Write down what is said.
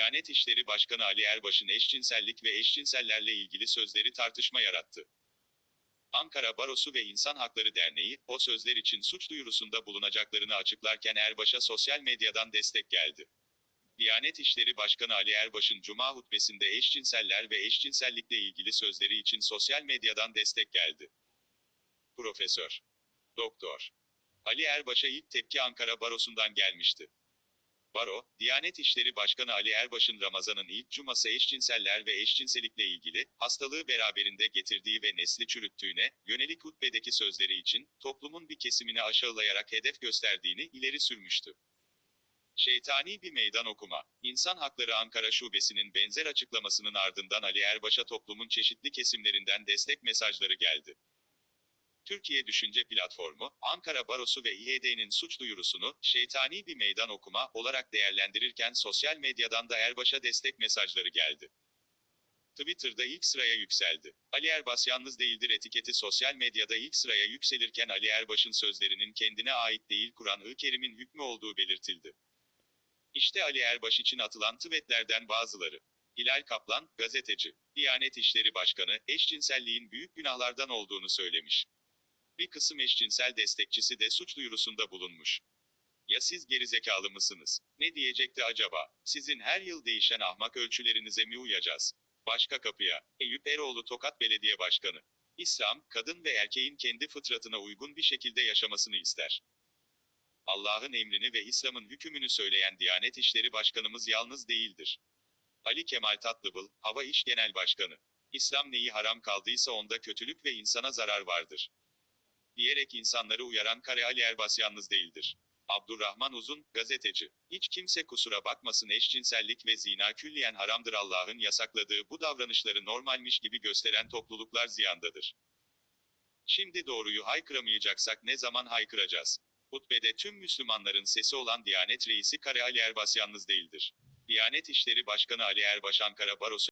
Diyanet İşleri Başkanı Ali Erbaş'ın eşcinsellik ve eşcinsellerle ilgili sözleri tartışma yarattı. Ankara Barosu ve İnsan Hakları Derneği, o sözler için suç duyurusunda bulunacaklarını açıklarken Erbaş'a sosyal medyadan destek geldi. Diyanet İşleri Başkanı Ali Erbaş'ın Cuma hutbesinde eşcinseller ve eşcinsellikle ilgili sözleri için sosyal medyadan destek geldi. Profesör Doktor Ali Erbaş'a ilk tepki Ankara Barosu'ndan gelmişti. Baro, Diyanet İşleri Başkanı Ali Erbaş'ın Ramazan'ın ilk cuması eşcinseller ve eşcinselikle ilgili, hastalığı beraberinde getirdiği ve nesli çürüttüğüne, yönelik hutbedeki sözleri için, toplumun bir kesimini aşağılayarak hedef gösterdiğini ileri sürmüştü. Şeytani bir meydan okuma. İnsan Hakları Ankara Şubesi'nin benzer açıklamasının ardından Ali Erbaş'a toplumun çeşitli kesimlerinden destek mesajları geldi. Türkiye Düşünce Platformu, Ankara Barosu ve İHD'nin suç duyurusunu, şeytani bir meydan okuma olarak değerlendirirken sosyal medyadan da Erbaş'a destek mesajları geldi. Twitter'da ilk sıraya yükseldi. Ali Erbas yalnız değildir etiketi sosyal medyada ilk sıraya yükselirken Ali Erbaş'ın sözlerinin kendine ait değil Kur'an-ı Kerim'in hükmü olduğu belirtildi. İşte Ali Erbaş için atılan tweetlerden bazıları. Hilal Kaplan, gazeteci, Diyanet İşleri Başkanı, eşcinselliğin büyük günahlardan olduğunu söylemiş. Bir kısım eşcinsel destekçisi de suç duyurusunda bulunmuş. Ya siz gerizekalı mısınız? Ne diyecekti acaba? Sizin her yıl değişen ahmak ölçülerinize mi uyacağız? Başka kapıya. Eyüp Eroğlu Tokat Belediye Başkanı. İslam, kadın ve erkeğin kendi fıtratına uygun bir şekilde yaşamasını ister. Allah'ın emrini ve İslam'ın hükmünü söyleyen Diyanet İşleri Başkanımız yalnız değildir. Ali Kemal Tatlıbıl, Hava İş Genel Başkanı. İslam neyi haram kaldıysa onda kötülük ve insana zarar vardır. Diyerek insanları uyaran Kare Ali Erbas yalnız değildir. Abdurrahman Uzun, gazeteci. Hiç kimse kusura bakmasın eşcinsellik ve zina külliyen haramdır Allah'ın yasakladığı bu davranışları normalmiş gibi gösteren topluluklar ziyandadır. Şimdi doğruyu haykıramayacaksak ne zaman haykıracağız? Hutbede tüm Müslümanların sesi olan Diyanet Reisi Kare Ali Erbas yalnız değildir. Diyanet İşleri Başkanı Ali Erbaş Ankara Barosu